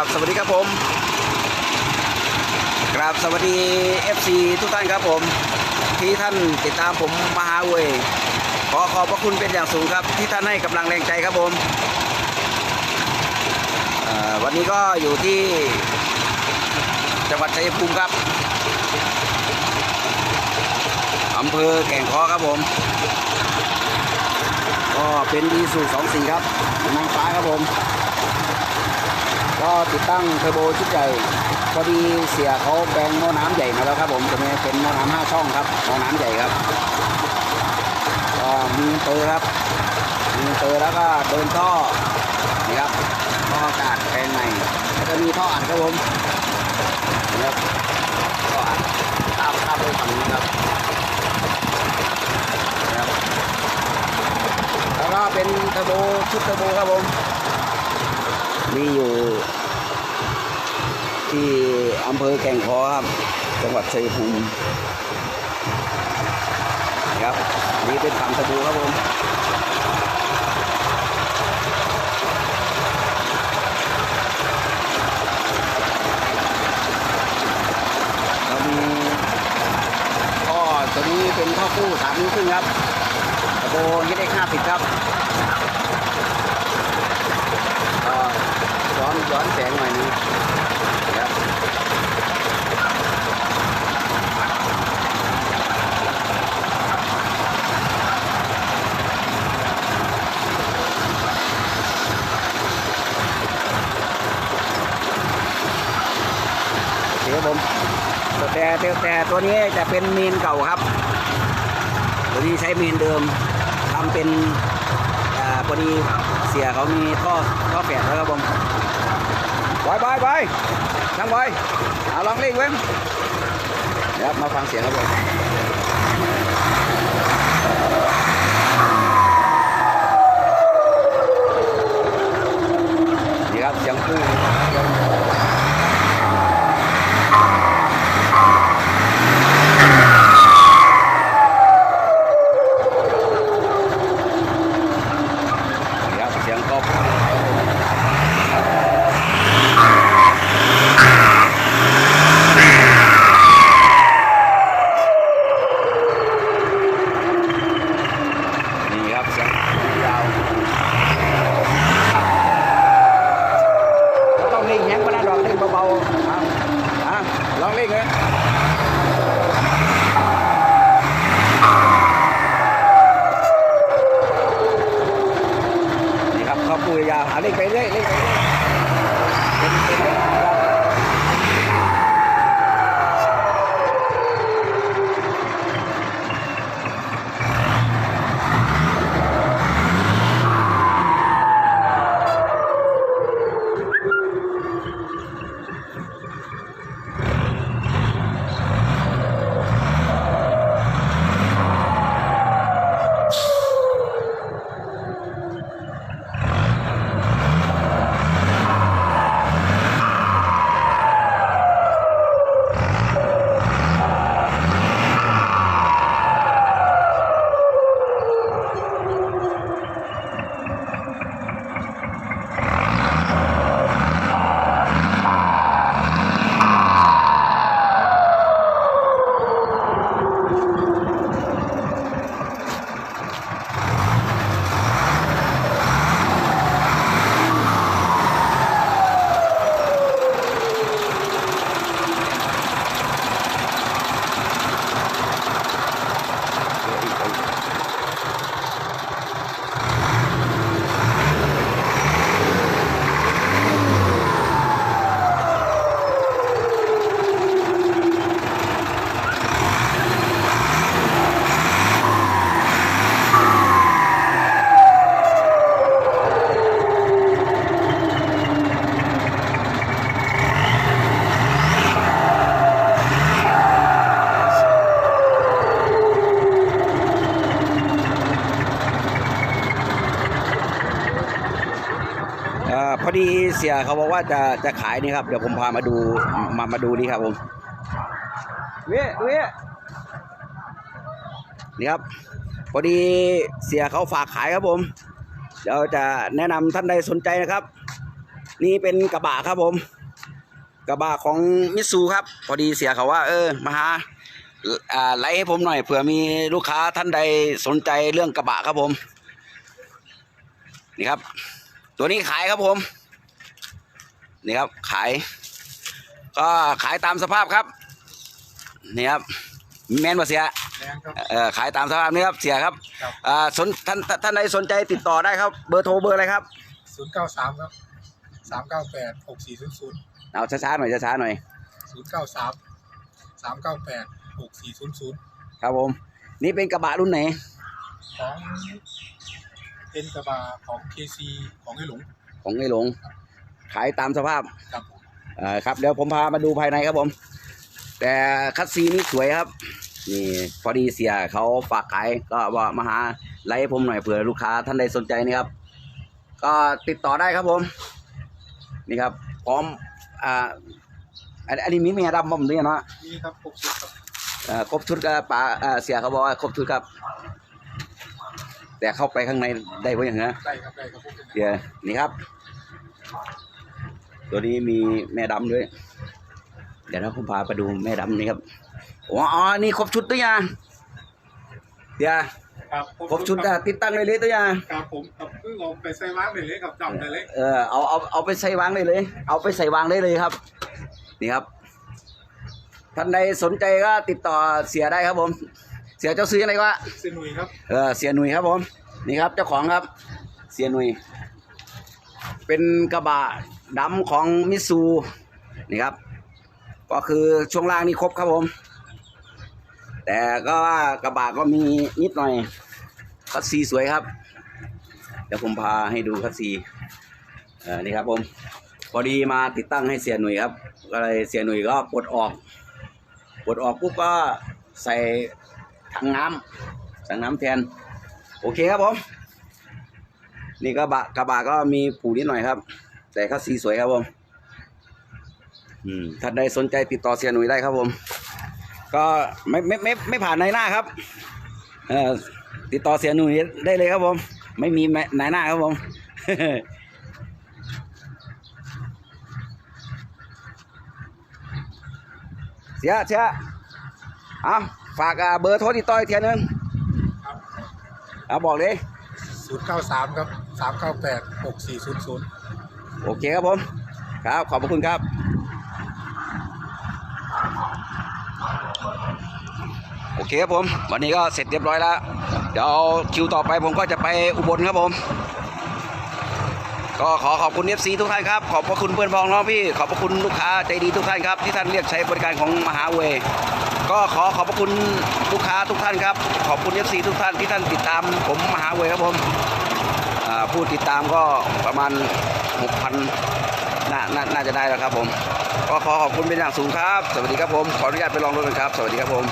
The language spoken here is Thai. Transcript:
ราบสวัสดีครับผมกราบสวัสดี FC ทุกท่านครับผม ที่ท่านติดตามผมมาหาเวยขอขอบพระคุณเป็นอย่างสูงครับ ที่ท่านให้กำลังแรงใจครับผมวันนี้ก็อยู่ที่จังหวัดชัยภูมิครับอำเภอแก่งคอครับผมก็เป็นดีสูสองสี่ครับนางฟ้าครับผม ก็ติดตั้งเทอร์โบชุดใหญ่พอดีเสียเขาแบ่งหม้อน้ำใหญ่มาแล้วครับผมตัวนี้เป็นหม้อน้ำห้าช่องครับหม้อน้ำใหญ่ครับก็มีเตอร์ครับมีเตอร์แล้วก็เดินท่อนี่ครับท่ออากาศแปลงใหม่แล้วก็มีท่ออัดครับผมนี่ครับท่ออัดตามตามไปฝั่งนี้นะครับแล้วก็เป็นเทอร์โบชุดเทอร์โบครับผม มีอยู่ที่อำเภอแก่งคอครับ จังหวัดชัยภูมิครับนี่เป็นถังเทอร์โบครับผมเรามีท่อตัวนี้เป็นท่อคู่สามนิ้วครึ่งครับตะโบยี่ได้ห้าสิบครับก็ย้ อนย้อนแสงหน่อยนึงนะครับครับผมแต่แต่ตัวนี้จะเป็นมีนเก่าครับ ตัวนี้ใช้เมนเดิมทำเป็นอ่าพอดีเสียเขามีท่อท่อแฝดแล้วครับผม ไปไปไปนั่งไปเอาลองเล่นเว้ยเดี๋ยวมาฟังเสียงครับผมนี่ครับเสียงคู่ พอดีเสียเขาบอกว่าจะจะขายนี่ครับ เดี๋ยวผมพามาดูมามาดูนี่ครับผมเว้ยเว้ยนี่ครับ พอดีเสียเขาฝากขายครับผม เดี๋ยวจะแนะนำท่านใดสนใจนะครับ นี่เป็นกระบะครับผม กระบะของมิตซูครับ พอดีเสียเขาว่า เออมาหาอ่าไลฟ์ให้ผมหน่อยเผื่อมีลูกค้าท่านใดสนใจเรื่องกระบะครับผม นี่ครับ ตัวนี้ขายครับผม นี่ครับขาย ก็ขายตามสภาพครับ นี่ครับแมนบ่เสียแรงครับเออขายตามสภาพนี้ครับเสียครับครับอ่าสนท่านท่านท่านใดสนใจติดต่อได้ครับ เบอร์โทรเบอร์อะไรครับศูนย์เก้าสามครับสามเก้าแปดหกสี่ศูนย์ศูนย์เอาช้าๆหน่อยช้าๆหน่อยศูนย์เก้าสามสามเก้าแปดหกสี่ศูนย์ศูนย์ครับผม นี่เป็นกระบะรุ่นไหนของ เป็นกระบะของ KC ของไอ้หลงของไอ้หลง ขายตามสภาพครับผมอ่าครับเดี๋ยวผมพามาดูภายในครับผม แต่คัดซีนี่สวยครับ นี่พอดีเสียเขาฝากขายก็ว่ามาหาไลฟ์ให้ผมหน่อยเผื่อลูกค้าท่านใดสนใจนี่ครับ ก็ติดต่อได้ครับผม นี่ครับ พร้อมอ่าอันอันนี้มีเมียดำบ่มด้วยเนาะนี่ครับหกสิบครับเอ่อครบชุดก็ป๋าเอ่อเสียเขาบอกว่าครบชุดครับ แต่เข้าไปข้างในได้เพราะอย่างนี้ได้ครับได้ครับพวกนี้เดี๋ยวนี่ครับ ตัวนี้มีแม่ดำด้วย เดี๋ยวเราผมพาไปดูแม่ดำนี่ครับอ๋ออ๋อนี่ครบชุดตัวอย่างเดี๋ยวครับครบชุดอะติดตั้งเลยเลยตัวอย่างครับผมครับเพิ่งเอาไปใส่ว้างเลยเลยครับจำได้เลยเออเอาเอาเอาไปใส่วางได้เลย เอาไปใส่วางได้เลยครับ นี่ครับท่านใดสนใจก็ติดต่อเสียได้ครับผม เสียเจ้าซื้ออะไรวะเซนุยครับเออเสียหนุ่ยครับผม นี่ครับเจ้าของครับ เสียหนุ่ยเป็นกระบะดำของมิตซูนี่ครับ ก็คือช่วงล่างนี่ครบครับผม แต่ก็ว่ากระบะก็มีนิดหน่อยคัสซีสวยครับเดี๋ยวผมพาให้ดูคัสซีเออนี่ครับผม พอดีมาติดตั้งให้เสียหนุ่ยครับ ก็เลยเสียหนุ่ยก็ปลดออกปลดออกปุ๊บก็ใส่ ถังน้ำสั่งน้ำแทน โอเคครับผมนี่กระบะกระบะก็มีผูนิดหน่อยครับ แต่ก็สีสวยครับผมอืมท่าใดสนใจติดต่อเสียหนุ่ยได้ครับผม ก็ไม่ไม่ไม่ไม่ผ่านในหน้าครับติดต่อเสียหนุ่ยได้เลยครับผม ไม่มีในหน้าครับผมเสียเสียเอา ฝากอ่าเบอร์โทรติดต่ออีกทีนึงครับเอาบอกเลยศูนย์เก้าสามครับสามเก้าแปดหกสี่ศูนย์ศูนย์โอเคครับผม ครับขอบพระคุณครับโอเคครับผม วันนี้ก็เสร็จเรียบร้อยแล้ว เดี๋ยวคิวต่อไปผมก็จะไปอุบลครับผม ก็ขอขอบคุณเอฟซีทุกท่านครับ ขอบพระคุณเพื่อนพ้องน้องพี่ ขอบพระคุณลูกค้าใจดีทุกท่านครับ ที่ท่านเรียกใช้บริการของมหาเวย์ ก็ขอขอบพระคุณลูกค้าทุกท่านครับ ขอบคุณเอฟซีทุกท่านที่ท่านติดตาม ผมมหาเวยครับผมผู้ติดตามก็ประมาณ 6,000นน่าน่าจะได้แล้วครับผม ก็ขอขอบคุณเป็นอย่างสูงครับ สวัสดีครับผม ขออนุญาตไปลองรถกันครับ สวัสดีครับผม